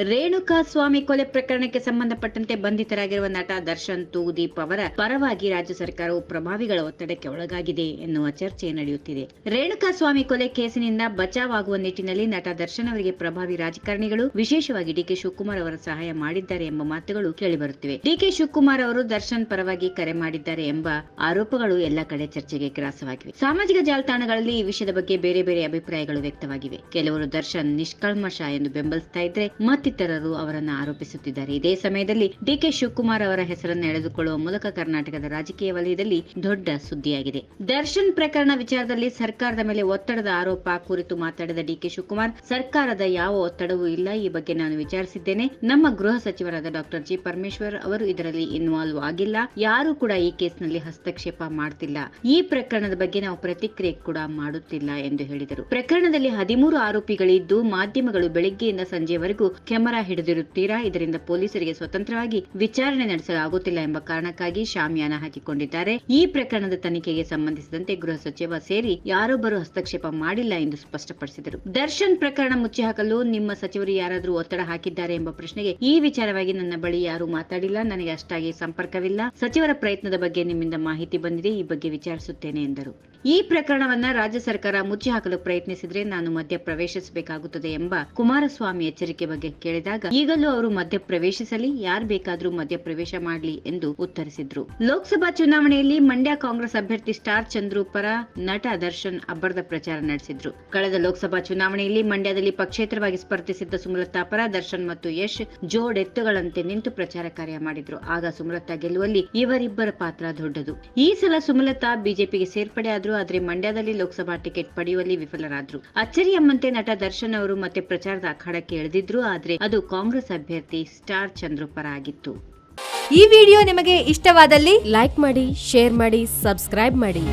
ರೇಣುಕಾ ಸ್ವಾಮಿ ಕೊಲೆ ಪ್ರಕರಣಕ್ಕೆ ಸಂಬಂಧಪಟ್ಟಂತೆ ಬಂಧಿತರಾಗಿರುವ ನಟ ದರ್ಶನ್ ತೂದೀಪ್ ಅವರ ಪರವಾಗಿ ರಾಜ್ಯ ಸರ್ಕಾರವು ಪ್ರಭಾವಿಗಳ ಒತ್ತಡಕ್ಕೆ ಒಳಗಾಗಿದೆ ಎನ್ನುವ ಚರ್ಚೆ ನಡೆಯುತ್ತಿದೆ. ರೇಣುಕಾ ಸ್ವಾಮಿ ಕೊಲೆ ಕೇಸಿನಿಂದ ಬಚಾವಾಗುವ ನಿಟ್ಟಿನಲ್ಲಿ ನಟ ದರ್ಶನ್ ಅವರಿಗೆ ಪ್ರಭಾವಿ ರಾಜಕಾರಣಿಗಳು, ವಿಶೇಷವಾಗಿ ಡಿಕೆ ಶಿವಕುಮಾರ್ ಅವರ ಸಹಾಯ ಮಾಡಿದ್ದಾರೆ ಎಂಬ ಮಾತುಗಳು ಕೇಳಿಬರುತ್ತಿವೆ. ಡಿಕೆ ಶಿವಕುಮಾರ್ ಅವರು ದರ್ಶನ್ ಪರವಾಗಿ ಕರೆ ಮಾಡಿದ್ದಾರೆ ಎಂಬ ಆರೋಪಗಳು ಎಲ್ಲ ಕಡೆ ಚರ್ಚೆಗೆ ಗ್ರಾಸವಾಗಿವೆ. ಸಾಮಾಜಿಕ ಜಾಲತಾಣಗಳಲ್ಲಿ ಈ ವಿಷಯದ ಬಗ್ಗೆ ಬೇರೆ ಬೇರೆ ಅಭಿಪ್ರಾಯಗಳು ವ್ಯಕ್ತವಾಗಿವೆ. ಕೆಲವರು ದರ್ಶನ್ ನಿಷ್ಕಲ್ಮಶ ಎಂದು ಬೆಂಬಲಿಸ್ತಾ ಇದ್ರೆ ಮತ್ತಿತರರು ಅವರನ್ನು ಆರೋಪಿಸುತ್ತಿದ್ದಾರೆ. ಇದೇ ಸಮಯದಲ್ಲಿ ಡಿಕೆ ಶಿವಕುಮಾರ್ ಅವರ ಹೆಸರನ್ನು ಎಳೆದುಕೊಳ್ಳುವ ಮೂಲಕ ಕರ್ನಾಟಕದ ರಾಜಕೀಯ ವಲಯದಲ್ಲಿ ದೊಡ್ಡ ಸುದ್ದಿಯಾಗಿದೆ. ದರ್ಶನ್ ಪ್ರಕರಣ ವಿಚಾರದಲ್ಲಿ ಸರ್ಕಾರದ ಮೇಲೆ ಒತ್ತಡದ ಆರೋಪ ಕುರಿತು ಮಾತಾಡಿದ ಡಿಕೆ ಶಿವಕುಮಾರ್, ಸರ್ಕಾರದ ಯಾವ ಒತ್ತಡವೂ ಇಲ್ಲ, ಈ ಬಗ್ಗೆ ನಾನು ವಿಚಾರಿಸಿದ್ದೇನೆ. ನಮ್ಮ ಗೃಹ ಸಚಿವರಾದ ಡಾಕ್ಟರ್ ಜಿ. ಪರಮೇಶ್ವರ್ ಅವರು ಇದರಲ್ಲಿ ಇನ್ವಾಲ್ವ್ ಆಗಿಲ್ಲ. ಯಾರು ಕೂಡ ಈ ಕೇಸ್ನಲ್ಲಿ ಹಸ್ತಕ್ಷೇಪ ಮಾಡ್ತಿಲ್ಲ. ಈ ಪ್ರಕರಣದ ಬಗ್ಗೆ ನಾವು ಪ್ರತಿಕ್ರಿಯೆ ಕೂಡ ಮಾಡುತ್ತಿಲ್ಲ ಎಂದು ಹೇಳಿದರು. ಪ್ರಕರಣದಲ್ಲಿ ಹದಿಮೂರು ಆರೋಪಿಗಳಿದ್ದು, ಮಾಧ್ಯಮಗಳು ಬೆಳಿಗ್ಗೆಯಿಂದ ಸಂಜೆವರೆಗೂ ಕೆಮರಾ ಹಿಡಿದಿರುತ್ತೀರಾ ಇದರಿಂದ ಪೊಲೀಸರಿಗೆ ಸ್ವತಂತ್ರವಾಗಿ ವಿಚಾರಣೆ ನಡೆಸಲಾಗುತ್ತಿಲ್ಲ ಎಂಬ ಕಾರಣಕ್ಕಾಗಿ ಶಾಮಿಯಾನ ಹಾಕಿಕೊಂಡಿದ್ದಾರೆ. ಈ ಪ್ರಕರಣದ ತನಿಖೆಗೆ ಸಂಬಂಧಿಸಿದಂತೆ ಗೃಹ ಸಚಿವ ಸೇರಿ ಯಾರೊಬ್ಬರು ಹಸ್ತಕ್ಷೇಪ ಮಾಡಿಲ್ಲ ಎಂದು ಸ್ಪಷ್ಟಪಡಿಸಿದರು. ದರ್ಶನ್ ಪ್ರಕರಣ ಮುಚ್ಚಿಹಾಕಲು ನಿಮ್ಮ ಸಚಿವರು ಯಾರಾದರೂ ಒತ್ತಡ ಹಾಕಿದ್ದಾರೆ ಎಂಬ ಪ್ರಶ್ನೆಗೆ ಈ ವಿಚಾರವಾಗಿ ನನ್ನ ಬಳಿ ಯಾರು ಮಾತಾಡಿಲ್ಲ. ನನಗೆ ಅಷ್ಟಾಗಿ ಸಂಪರ್ಕವಿಲ್ಲ. ಸಚಿವರ ಪ್ರಯತ್ನದ ಬಗ್ಗೆ ನಿಮ್ಮಿಂದ ಮಾಹಿತಿ ಬಂದಿದೆ. ಈ ಬಗ್ಗೆ ವಿಚಾರಿಸುತ್ತೇನೆ ಎಂದರು. ಈ ಪ್ರಕರಣವನ್ನ ರಾಜ್ಯ ಸರ್ಕಾರ ಮುಚ್ಚಿಹಾಕಲು ಪ್ರಯತ್ನಿಸಿದ್ರೆ ನಾನು ಮಧ್ಯ ಪ್ರವೇಶಿಸಬೇಕಾಗುತ್ತದೆ ಎಂಬ ಕುಮಾರಸ್ವಾಮಿ ಎಚ್ಚರಿಕೆ ಬಗ್ಗೆ ಕೇಳಿದಾಗ, ಈಗಲೂ ಅವರು ಮಧ್ಯ ಪ್ರವೇಶಿಸಲಿ ಯಾರು ಬೇಕಾದರೂ ಮಧ್ಯ ಪ್ರವೇಶ ಮಾಡಲಿ ಎಂದು ಉತ್ತರಿಸಿದ್ರು. ಲೋಕಸಭಾ ಚುನಾವಣೆಯಲ್ಲಿ ಮಂಡ್ಯ ಕಾಂಗ್ರೆಸ್ ಅಭ್ಯರ್ಥಿ ಸ್ಟಾರ್ ಚಂದ್ರು ಪರ ನಟ ದರ್ಶನ್ ಅಬ್ಬರದ ಪ್ರಚಾರ ನಡೆಸಿದ್ರು. ಕಳೆದ ಲೋಕಸಭಾ ಚುನಾವಣೆಯಲ್ಲಿ ಮಂಡ್ಯದಲ್ಲಿ ಪಕ್ಷೇತರವಾಗಿ ಸ್ಪರ್ಧಿಸಿದ್ದ ಸುಮಲತಾ ಪರ ದರ್ಶನ್ ಮತ್ತು ಯಶ್ ಜೋಡೆತ್ತುಗಳಂತೆ ನಿಂತು ಪ್ರಚಾರ ಕಾರ್ಯ ಮಾಡಿದ್ರು. ಆಗ ಸುಮಲತಾ ಗೆಲ್ಲುವಲ್ಲಿ ಇವರಿಬ್ಬರ ಪಾತ್ರ ದೊಡ್ಡದು. ಈ ಸಲ ಸುಮಲತಾ ಬಿಜೆಪಿಗೆ ಸೇರ್ಪಡೆ ಆದ್ರು, ಆದ್ರೆ ಮಂಡ್ಯದಲ್ಲಿ ಲೋಕಸಭಾ ಟಿಕೆಟ್ ಪಡೆಯುವಲ್ಲಿ ವಿಫಲರಾದ್ರು. ಅಚ್ಚರಿ ಎಂಬಂತೆ ನಟ ದರ್ಶನ್ ಅವರು ಮತ್ತೆ ಪ್ರಚಾರದ ಅಖಾಡಕ್ಕೆ ಇಳಿದಿದ್ರು ಆದ್ರೆ ಅದು ಕಾಂಗ್ರೆಸ್ ಅಭ್ಯರ್ಥಿ ಸ್ಟಾರ್ ಚಂದ್ರು ಪರ ಆಗಿತ್ತು ಈ ವಿಡಿಯೋ ನಿಮಗೆ ಇಷ್ಟವಾದಲ್ಲಿ ಲೈಕ್ ಮಾಡಿ, ಶೇರ್ ಮಾಡಿ, ಸಬ್ಸ್ಕ್ರೈಬ್ ಮಾಡಿ.